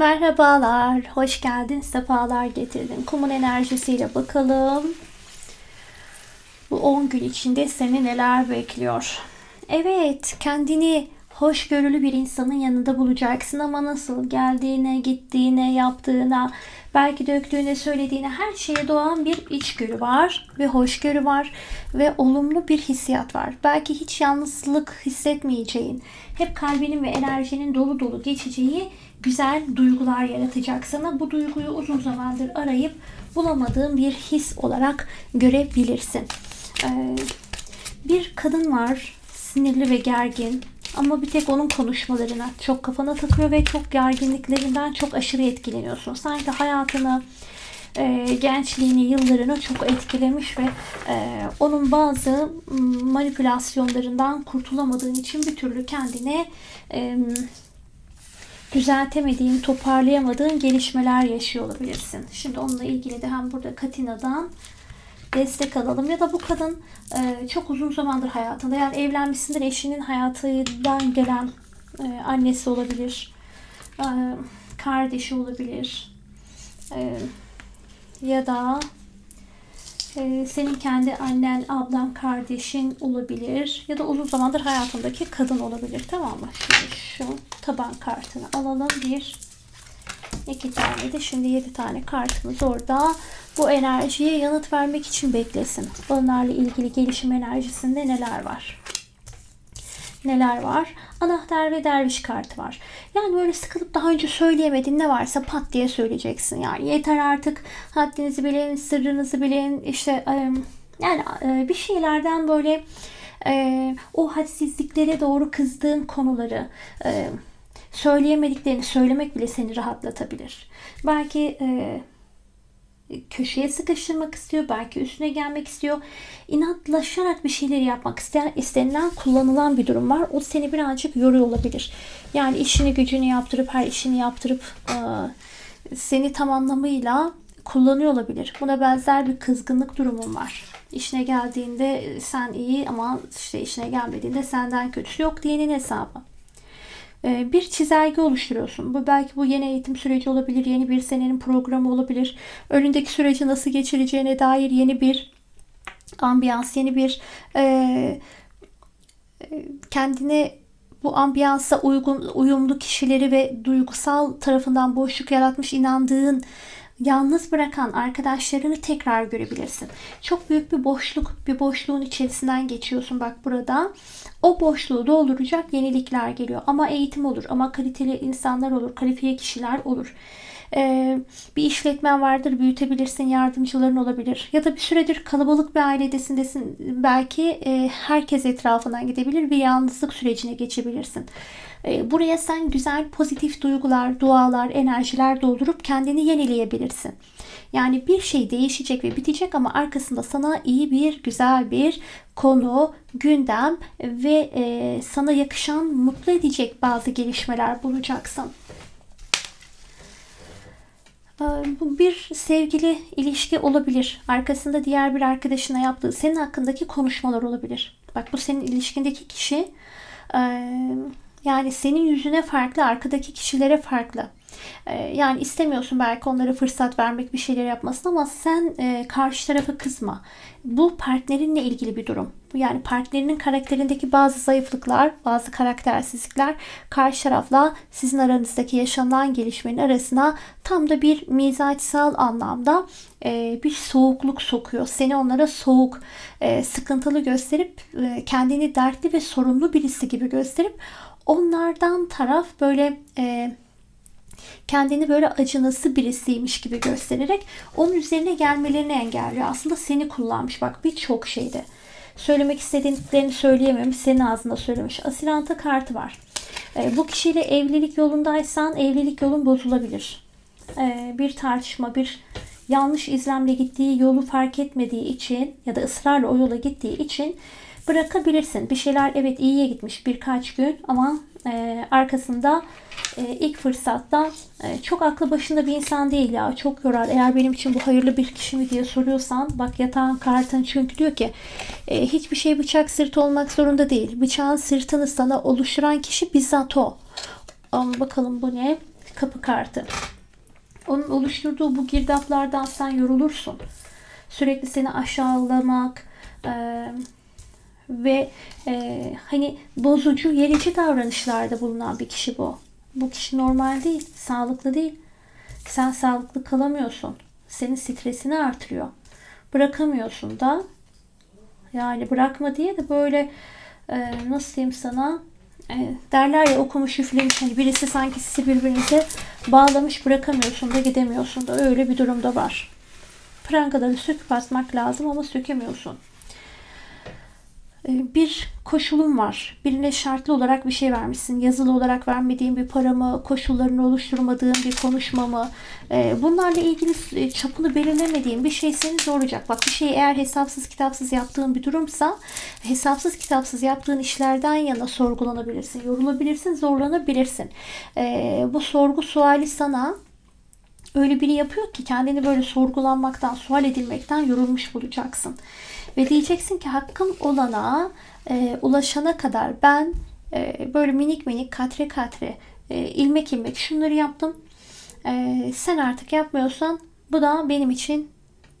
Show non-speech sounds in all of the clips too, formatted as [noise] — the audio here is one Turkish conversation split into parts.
Merhabalar, hoş geldin, sefalar getirdin. Kumun enerjisiyle bakalım. Bu 10 gün içinde seni neler bekliyor? Evet, kendini hoşgörülü bir insanın yanında bulacaksın ama nasıl geldiğine, gittiğine, yaptığına, belki döktüğüne, söylediğine her şeye doğan bir içgörü var ve hoşgörü var ve olumlu bir hissiyat var. Belki hiç yalnızlık hissetmeyeceğin, hep kalbinin ve enerjinin dolu dolu geçeceği güzel duygular yaratacak sana. Bu duyguyu uzun zamandır arayıp bulamadığın bir his olarak görebilirsin. Ee, bir kadın var sinirli ve gergin ama bir tek onun konuşmalarına çok kafana takıyor ve çok gerginliklerinden çok aşırı etkileniyorsun. Sanki hayatını, e, gençliğini, yıllarını çok etkilemiş ve e, onun bazı manipülasyonlarından kurtulamadığın için bir türlü kendine e, düzeltemediğin, toparlayamadığın gelişmeler yaşıyor olabilirsin. Şimdi onunla ilgili de hem burada Katina'dan destek alalım. Ya da bu kadın e, çok uzun zamandır hayatında yani evlenmişsindir eşinin hayatından gelen e, annesi olabilir. E, kardeşi olabilir. E, ya da e, senin kendi annen, ablan, kardeşin olabilir. Ya da uzun zamandır hayatındaki kadın olabilir. Tamam mı? Şimdi şu taban kartını alalım. Bir, iki tane de şimdi yedi tane kartımız orada. Bu enerjiye yanıt vermek için beklesin. Onlarla ilgili gelişim enerjisinde neler var? Neler var? Anahtar ve derviş kartı var. Yani böyle sıkılıp daha önce söyleyemediğin ne varsa pat diye söyleyeceksin. Yani yeter artık haddinizi bilin, sırrınızı bilin. İşte yani bir şeylerden böyle o hadsizliklere doğru kızdığın konuları söyleyemediklerini söylemek bile seni rahatlatabilir. Belki köşeye sıkıştırmak istiyor, belki üstüne gelmek istiyor. İnatlaşarak bir şeyleri yapmak isteyen, istenilen, kullanılan bir durum var. O seni birazcık yoruyor olabilir. Yani işini gücünü yaptırıp, her işini yaptırıp seni tam anlamıyla kullanıyor olabilir. Buna benzer bir kızgınlık durumun var. İşine geldiğinde sen iyi ama işte işine gelmediğinde senden kötüsü yok diyenin hesabı. Ee, bir çizelge oluşturuyorsun. Bu belki bu yeni eğitim süreci olabilir, yeni bir senenin programı olabilir. Önündeki süreci nasıl geçireceğine dair yeni bir ambiyans, yeni bir e, e, kendine bu ambiyansa uygun uyumlu kişileri ve duygusal tarafından boşluk yaratmış inandığın yalnız bırakan arkadaşlarını tekrar görebilirsin. Çok büyük bir boşluk, bir boşluğun içerisinden geçiyorsun bak burada. O boşluğu dolduracak yenilikler geliyor. Ama eğitim olur, ama kaliteli insanlar olur, kalifiye kişiler olur. Ee, bir işletmen vardır, büyütebilirsin, yardımcıların olabilir. Ya da bir süredir kalabalık bir ailedesindesin. Belki e, herkes etrafından gidebilir, bir yalnızlık sürecine geçebilirsin. E, buraya sen güzel pozitif duygular, dualar, enerjiler doldurup kendini yenileyebilirsin. Yani bir şey değişecek ve bitecek ama arkasında sana iyi bir, güzel bir konu, gündem ve e, sana yakışan, mutlu edecek bazı gelişmeler bulacaksın. E, bu bir sevgili ilişki olabilir. Arkasında diğer bir arkadaşına yaptığı senin hakkındaki konuşmalar olabilir. Bak bu senin ilişkindeki kişi yani senin yüzüne farklı, arkadaki kişilere farklı. Ee, yani istemiyorsun belki onlara fırsat vermek bir şeyler yapmasın ama sen e, karşı tarafa kızma. Bu partnerinle ilgili bir durum. Yani partnerinin karakterindeki bazı zayıflıklar, bazı karaktersizlikler karşı tarafla sizin aranızdaki yaşanan gelişmenin arasına tam da bir mizaçsal anlamda e, bir soğukluk sokuyor. Seni onlara soğuk, e, sıkıntılı gösterip kendini dertli ve sorumlu birisi gibi gösterip onlardan taraf böyle e, kendini böyle acınası birisiymiş gibi göstererek onun üzerine gelmelerini engelliyor. Aslında seni kullanmış bak birçok şeyde. Söylemek istediklerini söyleyememiş, senin ağzında söylemiş. Asilanta kartı var. E, bu kişiyle evlilik yolundaysan evlilik yolun bozulabilir. E, bir tartışma, bir yanlış izlemle gittiği yolu fark etmediği için ya da ısrarla o yola gittiği için bırakabilirsin. Bir şeyler evet iyiye gitmiş birkaç gün ama e, arkasında e, ilk fırsatta e, çok aklı başında bir insan değil ya çok yorar. Eğer benim için bu hayırlı bir kişi mi diye soruyorsan bak yatağın kartın çünkü diyor ki e, hiçbir şey bıçak sırt olmak zorunda değil. Bıçağın sırtını sana oluşturan kişi bizzat o. Ama bakalım bu ne? kapı kartı. Onun oluşturduğu bu girdaplardan sen yorulursun. Sürekli seni aşağılamak ve e, hani bozucu, yerici davranışlarda bulunan bir kişi bu. Bu kişi normal değil, sağlıklı değil. Sen sağlıklı kalamıyorsun. Senin stresini artırıyor. Bırakamıyorsun da yani bırakma diye de böyle e, nasıl diyeyim sana e, derler ya okumuş üflemiş hani birisi sanki sizi birbirinize bağlamış bırakamıyorsun da gidemiyorsun da öyle bir durumda var. Prangaları söküp atmak lazım ama sökemiyorsun. E, bir koşulun var. Birine şartlı olarak bir şey vermişsin. Yazılı olarak vermediğin bir para mı, koşullarını oluşturmadığın bir konuşma mı? E, bunlarla ilgili e, çapını belirlemediğin bir şey seni zorlayacak. Bak bir şeyi eğer hesapsız kitapsız yaptığın bir durumsa hesapsız kitapsız yaptığın işlerden yana sorgulanabilirsin, yorulabilirsin, zorlanabilirsin. Bu sorgu suali sana öyle biri yapıyor ki kendini böyle sorgulanmaktan, sual edilmekten yorulmuş bulacaksın. Ve diyeceksin ki hakkım olana e, ulaşana kadar ben e, böyle minik minik katre katre e, ilmek ilmek şunları yaptım. E, sen artık yapmıyorsan bu da benim için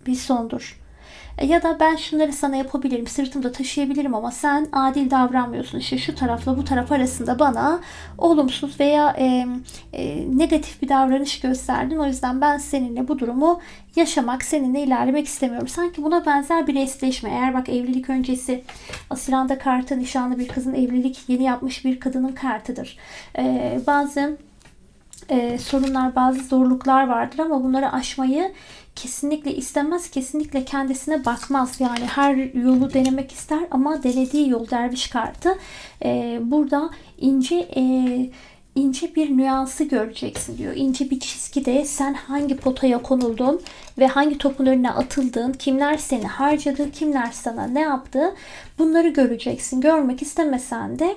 bir sondur. Ya da ben şunları sana yapabilirim, sırtımda taşıyabilirim ama sen adil davranmıyorsun. İşte şu tarafla bu taraf arasında bana olumsuz veya e, e, negatif bir davranış gösterdin. O yüzden ben seninle bu durumu yaşamak, seninle ilerlemek istemiyorum. Sanki buna benzer bir eşleşme. Eğer bak evlilik öncesi Asiranda kartı nişanlı bir kızın evlilik yeni yapmış bir kadının kartıdır. E, bazı e, sorunlar, bazı zorluklar vardır ama bunları aşmayı kesinlikle istemez, kesinlikle kendisine bakmaz. Yani her yolu denemek ister ama denediği yol derviş kartı. E, burada ince e, ince bir nüansı göreceksin diyor. İnce bir çizgide sen hangi potaya konuldun ve hangi topun önüne atıldın, kimler seni harcadı, kimler sana ne yaptı bunları göreceksin. Görmek istemesen de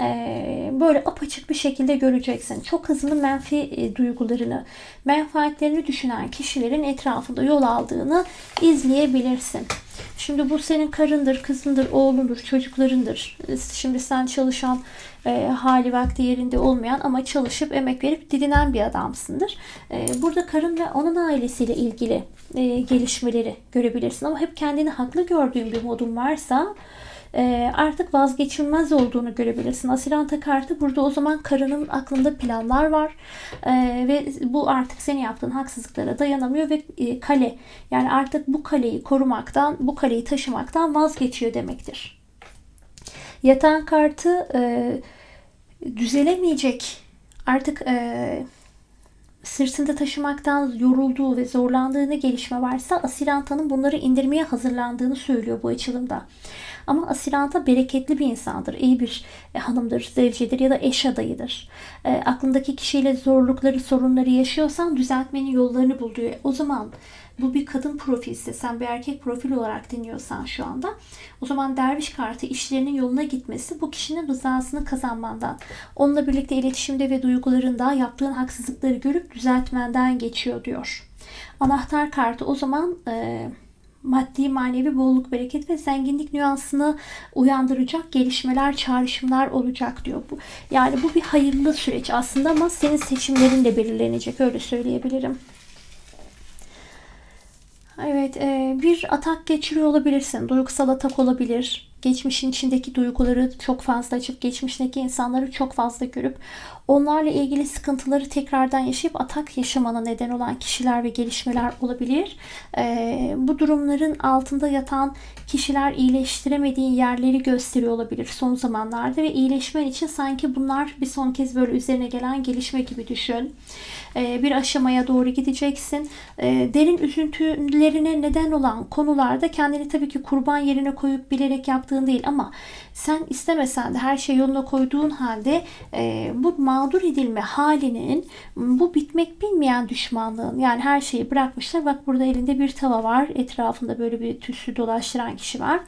e, böyle apaçık bir şekilde göreceksin. Çok hızlı menfi e, duygularını, menfaatlerini düşünen kişilerin etrafında yol aldığını izleyebilirsin. Şimdi bu senin karındır, kızındır, oğlundur, çocuklarındır. Şimdi sen çalışan, e, hali vakti yerinde olmayan ama çalışıp emek verip didinen bir adamsındır. E, burada karın ve onun ailesiyle ilgili e, gelişmeleri görebilirsin. Ama hep kendini haklı gördüğün bir modun varsa e, artık vazgeçilmez olduğunu görebilirsin. Asiranta kartı burada o zaman karının aklında planlar var e, ve bu artık senin yaptığın haksızlıklara dayanamıyor ve e, kale yani artık bu kaleyi korumaktan, bu kaleyi taşımaktan vazgeçiyor demektir. Yatan kartı düzelemeyecek artık sırtında taşımaktan yorulduğu ve zorlandığını gelişme varsa Asiranta'nın bunları indirmeye hazırlandığını söylüyor bu açılımda. Ama Asiranta bereketli bir insandır. iyi bir e, hanımdır, zevcedir ya da eş adayıdır. E, aklındaki kişiyle zorlukları, sorunları yaşıyorsan düzeltmenin yollarını bul diyor. O zaman bu bir kadın profilse sen bir erkek profil olarak dinliyorsan şu anda o zaman derviş kartı işlerinin yoluna gitmesi bu kişinin rızasını kazanmandan onunla birlikte iletişimde ve duygularında yaptığın haksızlıkları görüp düzeltmenden geçiyor diyor. Anahtar kartı o zaman e, maddi manevi bolluk, bereket ve zenginlik nüansını uyandıracak gelişmeler, çağrışımlar olacak diyor bu. Yani bu bir hayırlı süreç aslında ama senin seçimlerin de belirlenecek öyle söyleyebilirim. Evet, e, bir atak geçiriyor olabilirsin. Duygusal atak olabilir. Geçmişin içindeki duyguları çok fazla açıp geçmişteki insanları çok fazla görüp onlarla ilgili sıkıntıları tekrardan yaşayıp atak yaşamana neden olan kişiler ve gelişmeler olabilir. E, bu durumların altında yatan kişiler iyileştiremediğin yerleri gösteriyor olabilir son zamanlarda ve iyileşmen için sanki bunlar bir son kez böyle üzerine gelen gelişme gibi düşün. E, bir aşamaya doğru gideceksin. E, derin üzüntülerine neden olan konularda kendini tabii ki kurban yerine koyup bilerek yaptığın değil ama sen istemesen de her şey yoluna koyduğun halde e, bu mağdur edilme halinin bu bitmek bilmeyen düşmanlığın yani her şeyi bırakmışlar. Bak burada elinde bir tava var. Etrafında böyle bir tüsü dolaştıran kişi var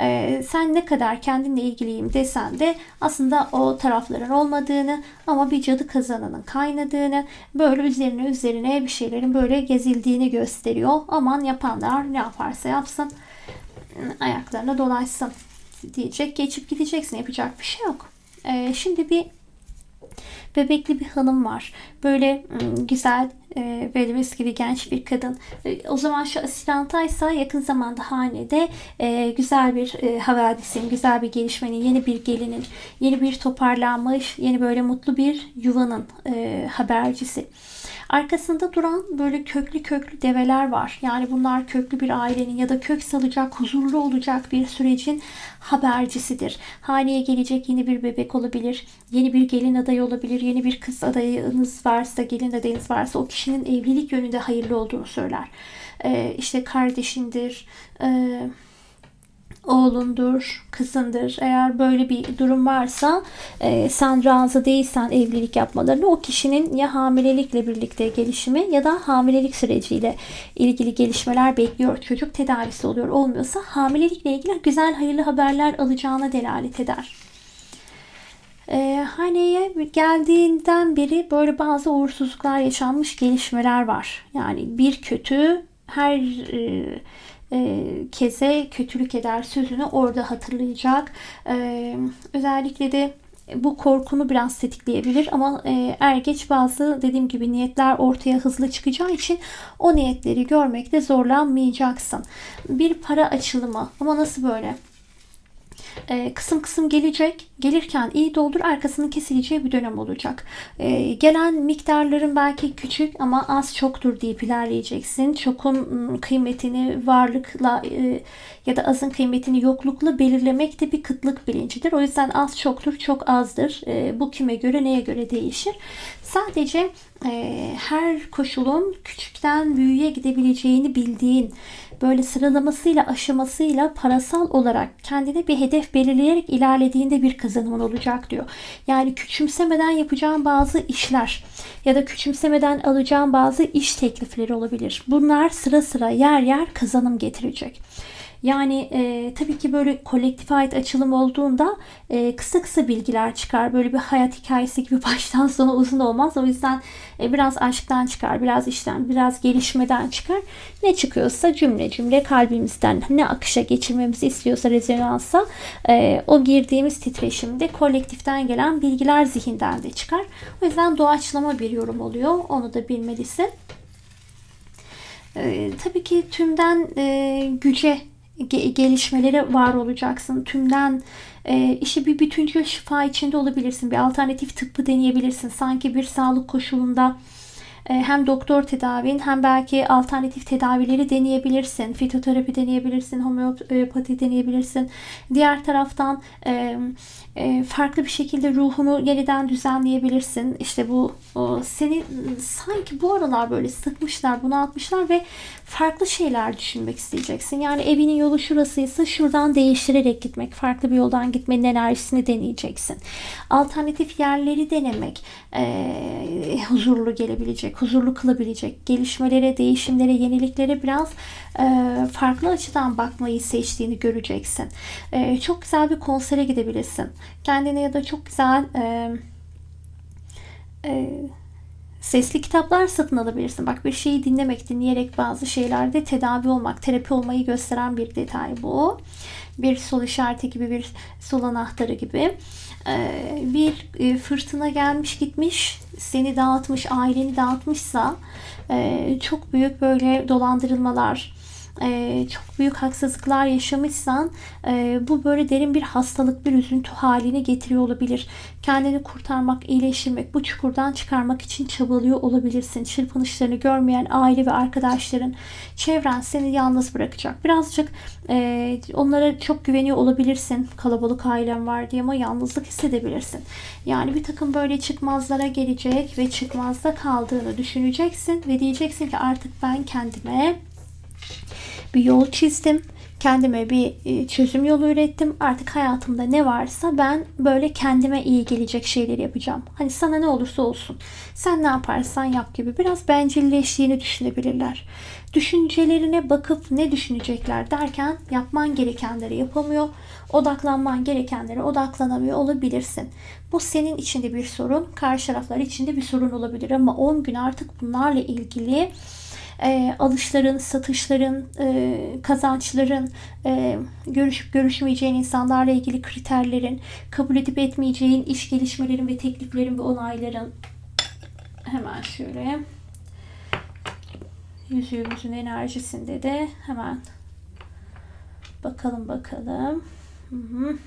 e, sen ne kadar kendinle ilgiliyim desen de aslında o tarafların olmadığını ama bir cadı kazanının kaynadığını böyle üzerine üzerine bir şeylerin böyle gezildiğini gösteriyor. Aman yapanlar ne yaparsa yapsın ayaklarına dolaşsın diyecek geçip gideceksin yapacak bir şey yok. E, şimdi bir Bebekli bir hanım var. Böyle ım, güzel e, böyle gibi genç bir kadın. E, O zaman şu asilantaysa yakın zamanda hanede e, güzel bir e, havadisin, güzel bir gelişmenin, yeni bir gelinin, yeni bir toparlanmış, yeni böyle mutlu bir yuvanın e, habercisi. Arkasında duran böyle köklü köklü develer var. Yani bunlar köklü bir ailenin ya da kök salacak, huzurlu olacak bir sürecin habercisidir. Haneye gelecek yeni bir bebek olabilir, yeni bir gelin adayı olabilir, yeni bir kız adayınız varsa, gelin adayınız varsa o kişinin evlilik yönünde hayırlı olduğunu söyler. Ee, işte kardeşindir, e, oğlundur, kızındır. Eğer böyle bir durum varsa e, sen razı değilsen evlilik yapmalarını o kişinin ya hamilelikle birlikte gelişimi ya da hamilelik süreciyle ilgili gelişmeler bekliyor. Çocuk tedavisi oluyor. Olmuyorsa hamilelikle ilgili güzel hayırlı haberler alacağına delalet eder. E, haneye geldiğinden beri böyle bazı uğursuzluklar yaşanmış gelişmeler var. Yani bir kötü her e, e, keze kötülük eder sözünü orada hatırlayacak. E, özellikle de bu korkunu biraz tetikleyebilir ama e, er geç bazı dediğim gibi niyetler ortaya hızlı çıkacağı için o niyetleri görmekte zorlanmayacaksın. Bir para açılımı ama nasıl böyle? E, kısım kısım gelecek. Gelirken iyi doldur arkasının kesileceği bir dönem olacak. E, gelen miktarların belki küçük ama az çoktur deyip ilerleyeceksin. Çokun ım, kıymetini varlıkla e, ya da azın kıymetini yoklukla belirlemek de bir kıtlık bilincidir. O yüzden az çoktur, çok azdır. E, bu kime göre, neye göre değişir. Sadece e, her koşulun küçükten büyüğe gidebileceğini bildiğin, böyle sıralamasıyla, aşamasıyla parasal olarak kendine bir hedef belirleyerek ilerlediğinde bir kazanımın olacak diyor. Yani küçümsemeden yapacağın bazı işler ya da küçümsemeden alacağın bazı iş teklifleri olabilir. Bunlar sıra sıra yer yer kazanım getirecek. Yani e, tabii ki böyle kolektife ait açılım olduğunda e, kısa kısa bilgiler çıkar. Böyle bir hayat hikayesi gibi [laughs] baştan sona uzun olmaz. O yüzden e, biraz aşktan çıkar, biraz işten, biraz gelişmeden çıkar. Ne çıkıyorsa cümle cümle kalbimizden ne akışa geçirmemizi istiyorsa rezonansa e, o girdiğimiz titreşimde kolektiften gelen bilgiler zihinden de çıkar. O yüzden doğaçlama bir yorum oluyor. Onu da bilmelisin. E, tabii ki tümden e, güce gelişmelere var olacaksın. Tümden e, işi bir bütüncül şifa içinde olabilirsin. Bir alternatif tıbbı deneyebilirsin. Sanki bir sağlık koşulunda hem doktor tedavin hem belki alternatif tedavileri deneyebilirsin. Fitoterapi deneyebilirsin, homeopati deneyebilirsin. Diğer taraftan e, e, farklı bir şekilde ruhunu yeniden düzenleyebilirsin. İşte bu seni sanki bu aralar böyle sıkmışlar, bunaltmışlar ve farklı şeyler düşünmek isteyeceksin. Yani evinin yolu şurasıysa şuradan değiştirerek gitmek, farklı bir yoldan gitmenin enerjisini deneyeceksin. Alternatif yerleri denemek e, huzurlu gelebilecek, huzurlu kılabilecek, gelişmelere, değişimlere, yeniliklere biraz e, farklı açıdan bakmayı seçtiğini göreceksin. E, çok güzel bir konsere gidebilirsin. Kendine ya da çok güzel e, e, sesli kitaplar satın alabilirsin. Bak bir şeyi dinlemek, dinleyerek bazı şeylerde tedavi olmak, terapi olmayı gösteren bir detay bu. Bir sol işareti gibi, bir sol anahtarı gibi. Ee, bir e, fırtına gelmiş gitmiş, seni dağıtmış, aileni dağıtmışsa e, çok büyük böyle dolandırılmalar, e, çok büyük haksızlıklar yaşamışsan e, bu böyle derin bir hastalık, bir üzüntü haline getiriyor olabilir. Kendini kurtarmak, iyileştirmek, bu çukurdan çıkarmak için çabalıyor olabilirsin. Çırpınışlarını görmeyen aile ve arkadaşların, çevren seni yalnız bırakacak. Birazcık e, onlara çok güveniyor olabilirsin. Kalabalık ailem var diye ama yalnızlık hissedebilirsin. Yani bir takım böyle çıkmazlara gelecek ve çıkmazda kaldığını düşüneceksin ve diyeceksin ki artık ben kendime bir yol çizdim. Kendime bir e, çözüm yolu ürettim. Artık hayatımda ne varsa ben böyle kendime iyi gelecek şeyleri yapacağım. Hani sana ne olursa olsun. Sen ne yaparsan yap gibi biraz bencilleştiğini düşünebilirler. Düşüncelerine bakıp ne düşünecekler derken yapman gerekenleri yapamıyor. Odaklanman gerekenlere odaklanamıyor olabilirsin. Bu senin içinde bir sorun, karşı taraflar içinde bir sorun olabilir ama 10 gün artık bunlarla ilgili e, alışların, satışların, e, kazançların, e, görüşüp görüşmeyeceğin insanlarla ilgili kriterlerin, kabul edip etmeyeceğin iş gelişmelerin ve tekliflerin ve onayların hemen şöyle yüzüğümüzün enerjisinde de hemen bakalım bakalım. Hı hı.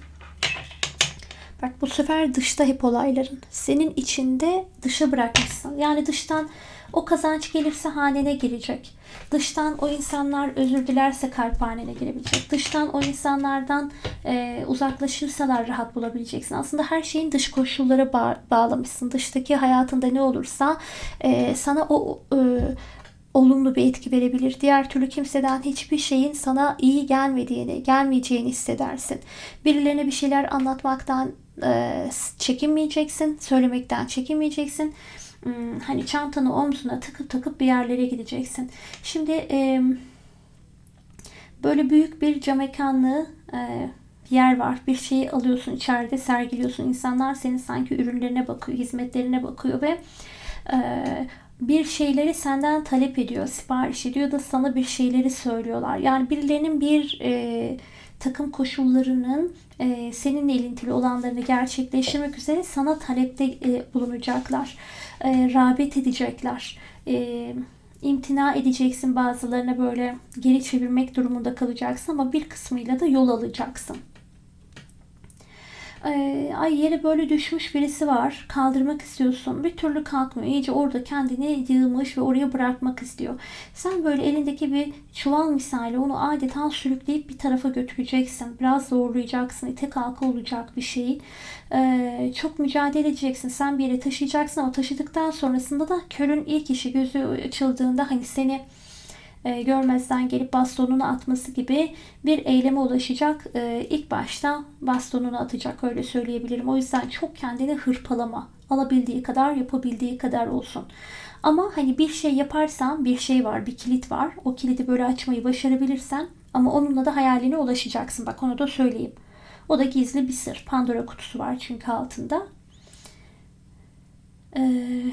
Bak bu sefer dışta hep olayların. Senin içinde dışa bırakmışsın. Yani dıştan o kazanç gelirse hanene girecek. Dıştan o insanlar özür dilerse kalp girebilecek. Dıştan o insanlardan e, uzaklaşırsalar rahat bulabileceksin. Aslında her şeyin dış koşullara ba- bağlamışsın. Dıştaki hayatında ne olursa e, sana o e, olumlu bir etki verebilir. Diğer türlü kimseden hiçbir şeyin sana iyi gelmediğini, gelmeyeceğini hissedersin. Birilerine bir şeyler anlatmaktan çekinmeyeceksin, söylemekten çekinmeyeceksin. Hmm, hani çantanı omzuna takıp takıp bir yerlere gideceksin. Şimdi e, böyle büyük bir cam mekanlı e, yer var. Bir şeyi alıyorsun içeride sergiliyorsun. İnsanlar senin sanki ürünlerine bakıyor, hizmetlerine bakıyor ve e, bir şeyleri senden talep ediyor, sipariş ediyor da sana bir şeyleri söylüyorlar. Yani birilerinin bir e, takım koşullarının e, seninle ilintili olanlarını gerçekleştirmek üzere sana talepte e, bulunacaklar. E, rağbet edecekler. E, imtina edeceksin bazılarına böyle geri çevirmek durumunda kalacaksın ama bir kısmıyla da yol alacaksın. Ee, ay yere böyle düşmüş birisi var. Kaldırmak istiyorsun. Bir türlü kalkmıyor. İyice orada kendini yığmış ve oraya bırakmak istiyor. Sen böyle elindeki bir çuval misali onu adeta sürükleyip bir tarafa götüreceksin. Biraz zorlayacaksın. İte kalka olacak bir şey. Ee, çok mücadele edeceksin. Sen bir yere taşıyacaksın ama taşıdıktan sonrasında da körün ilk işi gözü açıldığında hani seni e, görmezden gelip bastonunu atması gibi bir eyleme ulaşacak. E, ilk başta bastonunu atacak öyle söyleyebilirim. O yüzden çok kendini hırpalama. Alabildiği kadar yapabildiği kadar olsun. Ama hani bir şey yaparsan bir şey var, bir kilit var. O kilidi böyle açmayı başarabilirsen ama onunla da hayaline ulaşacaksın. Bak onu da söyleyeyim. O da gizli bir sır. Pandora kutusu var çünkü altında. Eee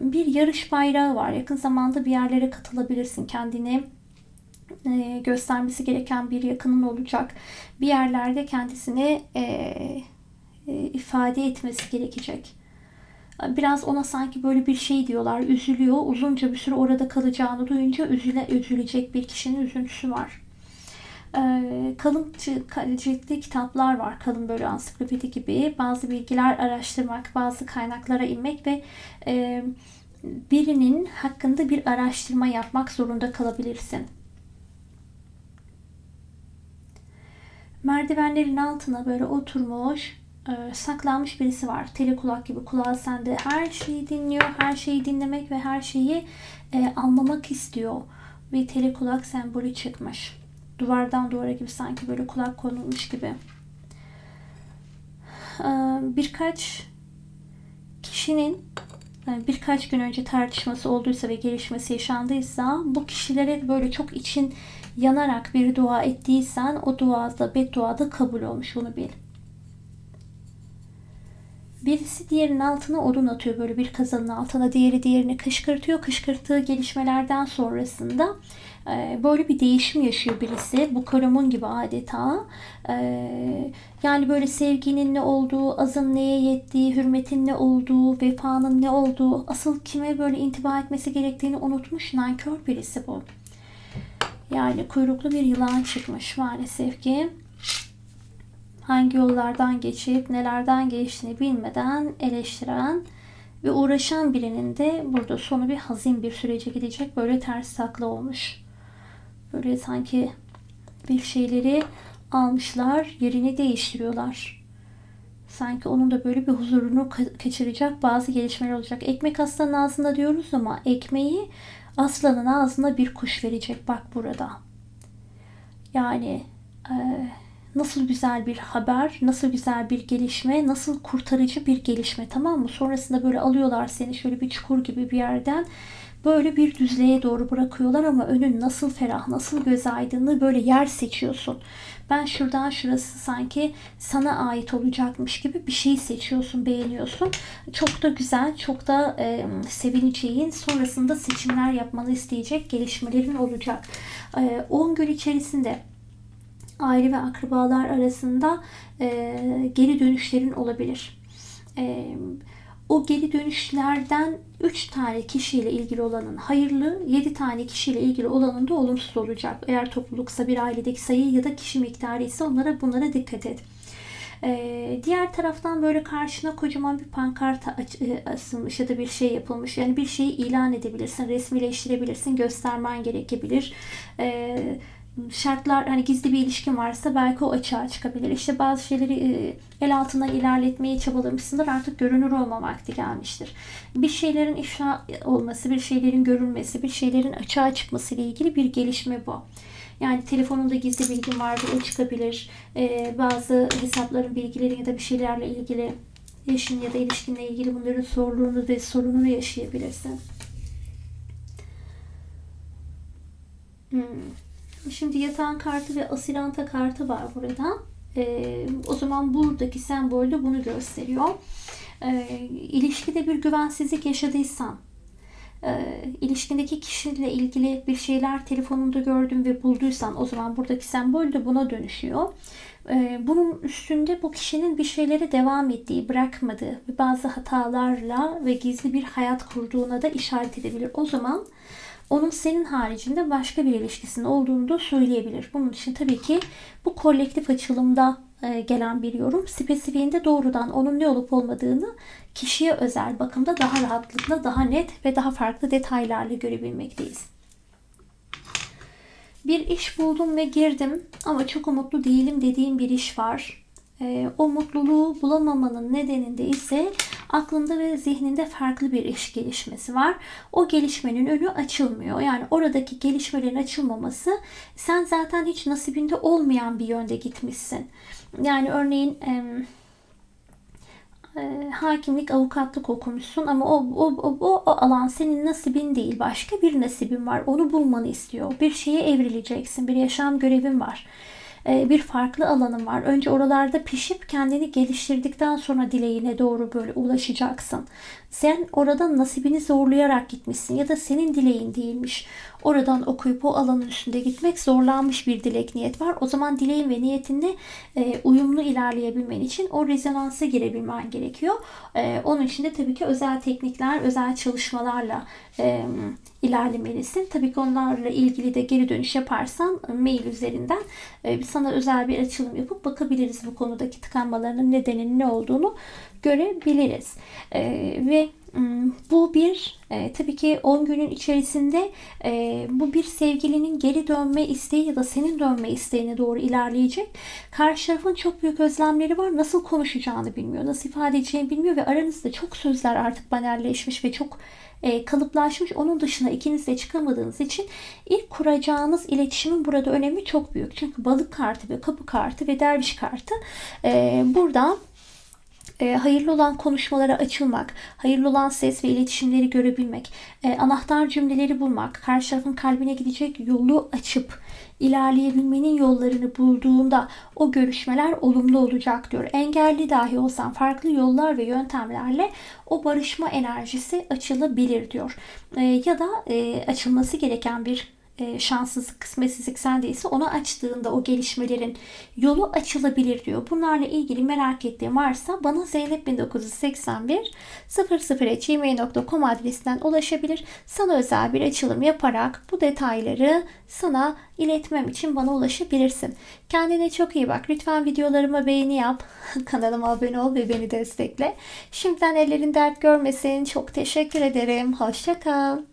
bir yarış bayrağı var. Yakın zamanda bir yerlere katılabilirsin. Kendini e, göstermesi gereken bir yakının olacak. Bir yerlerde kendisini e, e, ifade etmesi gerekecek. Biraz ona sanki böyle bir şey diyorlar. Üzülüyor. Uzunca bir süre orada kalacağını duyunca üzüle, üzülecek bir kişinin üzüntüsü var. Ee, kalın ciltli kitaplar var. Kalın böyle ansiklopedi gibi. Bazı bilgiler araştırmak, bazı kaynaklara inmek ve e, birinin hakkında bir araştırma yapmak zorunda kalabilirsin. Merdivenlerin altına böyle oturmuş, e, saklanmış birisi var. Tele kulak gibi kulağı sende. Her şeyi dinliyor, her şeyi dinlemek ve her şeyi e, anlamak istiyor. Bir tele kulak sembolü çıkmış duvardan duvara gibi sanki böyle kulak konulmuş gibi. Ee, birkaç kişinin birkaç gün önce tartışması olduysa ve gelişmesi yaşandıysa bu kişilere böyle çok için yanarak bir dua ettiysen o duada bedduada kabul olmuş bunu bil. Birisi diğerinin altına odun atıyor böyle bir kazanın altına. Diğeri diğerini kışkırtıyor. Kışkırttığı gelişmelerden sonrasında böyle bir değişim yaşıyor birisi. Bu karamun gibi adeta. E, yani böyle sevginin ne olduğu, azın neye yettiği, hürmetin ne olduğu, vefanın ne olduğu, asıl kime böyle intiba etmesi gerektiğini unutmuş nankör birisi bu. Yani kuyruklu bir yılan çıkmış maalesef ki hangi yollardan geçip nelerden geçtiğini bilmeden eleştiren ve uğraşan birinin de burada sonu bir hazin bir sürece gidecek böyle ters takla olmuş. Böyle sanki bir şeyleri almışlar yerini değiştiriyorlar. Sanki onun da böyle bir huzurunu kaçıracak bazı gelişmeler olacak. Ekmek aslanın ağzında diyoruz ama ekmeği aslanın ağzına bir kuş verecek bak burada. Yani e, Nasıl güzel bir haber, nasıl güzel bir gelişme, nasıl kurtarıcı bir gelişme tamam mı? Sonrasında böyle alıyorlar seni şöyle bir çukur gibi bir yerden böyle bir düzlüğe doğru bırakıyorlar ama önün nasıl ferah, nasıl göz aydınlığı böyle yer seçiyorsun. Ben şuradan şurası sanki sana ait olacakmış gibi bir şey seçiyorsun, beğeniyorsun. Çok da güzel, çok da e, sevineceğin, sonrasında seçimler yapmanı isteyecek gelişmelerin olacak. E, 10 gün içerisinde aile ve akrabalar arasında e, geri dönüşlerin olabilir. E, o geri dönüşlerden 3 tane kişiyle ilgili olanın hayırlı, 7 tane kişiyle ilgili olanın da olumsuz olacak. Eğer topluluksa bir ailedeki sayı ya da kişi miktarı ise onlara bunlara dikkat et. Ee, diğer taraftan böyle karşına kocaman bir pankart e, asılmış ya da bir şey yapılmış. Yani bir şeyi ilan edebilirsin, resmileştirebilirsin, göstermen gerekebilir. Ee, şartlar hani gizli bir ilişkin varsa belki o açığa çıkabilir. İşte bazı şeyleri e, el altından ilerletmeye çabalamışsındır artık görünür olma vakti gelmiştir. Bir şeylerin ifşa olması, bir şeylerin görülmesi, bir şeylerin açığa çıkması ile ilgili bir gelişme bu. Yani telefonunda gizli bilgin vardır o çıkabilir. Ee, bazı hesapların bilgileri ya da bir şeylerle ilgili eşin ya da ilişkinle ilgili bunların sorununu ve sorununu yaşayabilirsin. Hmm. Şimdi yatağın kartı ve asilanta kartı var burada. Ee, o zaman buradaki sembol de bunu gösteriyor. Ee, ilişkide bir güvensizlik yaşadıysan, e, ilişkindeki kişiyle ilgili bir şeyler telefonunda gördün ve bulduysan o zaman buradaki sembol de buna dönüşüyor. Ee, bunun üstünde bu kişinin bir şeylere devam ettiği, bırakmadığı ve bazı hatalarla ve gizli bir hayat kurduğuna da işaret edebilir. O zaman onun senin haricinde başka bir ilişkisinin olduğunu da söyleyebilir. Bunun için tabii ki bu kolektif açılımda e, gelen bir yorum. Spesifiğinde doğrudan onun ne olup olmadığını kişiye özel bakımda daha rahatlıkla, daha net ve daha farklı detaylarla görebilmekteyiz. Bir iş buldum ve girdim ama çok umutlu değilim dediğim bir iş var. E, o mutluluğu bulamamanın nedeninde ise aklında ve zihninde farklı bir iş gelişmesi var. O gelişmenin önü açılmıyor. Yani oradaki gelişmelerin açılmaması sen zaten hiç nasibinde olmayan bir yönde gitmişsin. Yani örneğin e, hakimlik, avukatlık okumuşsun ama o, o, o, o, o alan senin nasibin değil. Başka bir nasibin var. Onu bulmanı istiyor. Bir şeye evrileceksin. Bir yaşam görevin var. E, bir farklı alanın var. Önce oralarda pişip kendini geliştirdikten sonra dileğine doğru böyle ulaşacaksın. Sen oradan nasibini zorlayarak gitmişsin ya da senin dileğin değilmiş. Oradan okuyup o alanın üstünde gitmek zorlanmış bir dilek niyet var. O zaman dileğin ve niyetinle e, uyumlu ilerleyebilmen için o rezonansa girebilmen gerekiyor. E, onun için de tabii ki özel teknikler, özel çalışmalarla e, ilerlemelisin. Tabii ki onlarla ilgili de geri dönüş yaparsan mail üzerinden e, sana özel bir açılım yapıp bakabiliriz bu konudaki tıkanmalarının nedeninin ne olduğunu görebiliriz. E, ve bu bir e, tabii ki 10 günün içerisinde e, bu bir sevgilinin geri dönme isteği ya da senin dönme isteğine doğru ilerleyecek. Karşı tarafın çok büyük özlemleri var. Nasıl konuşacağını bilmiyor. Nasıl ifade edeceğini bilmiyor ve aranızda çok sözler artık banalleşmiş ve çok e, kalıplaşmış. Onun dışına ikiniz de çıkamadığınız için ilk kuracağınız iletişimin burada önemi çok büyük. Çünkü balık kartı ve kapı kartı ve derviş kartı e, burada e, hayırlı olan konuşmalara açılmak, hayırlı olan ses ve iletişimleri görebilmek, e, anahtar cümleleri bulmak, karşı tarafın kalbine gidecek yolu açıp ilerleyebilmenin yollarını bulduğunda o görüşmeler olumlu olacak diyor. Engelli dahi olsan farklı yollar ve yöntemlerle o barışma enerjisi açılabilir diyor. E, ya da e, açılması gereken bir e, şanssızlık, kısmetsizlik sendeyse onu açtığında o gelişmelerin yolu açılabilir diyor. Bunlarla ilgili merak ettiğim varsa bana zeynep1981 00gmail.com adresinden ulaşabilir. Sana özel bir açılım yaparak bu detayları sana iletmem için bana ulaşabilirsin. Kendine çok iyi bak. Lütfen videolarıma beğeni yap. [laughs] Kanalıma abone ol ve beni destekle. Şimdiden ellerin dert görmesin. Çok teşekkür ederim. Hoşçakal.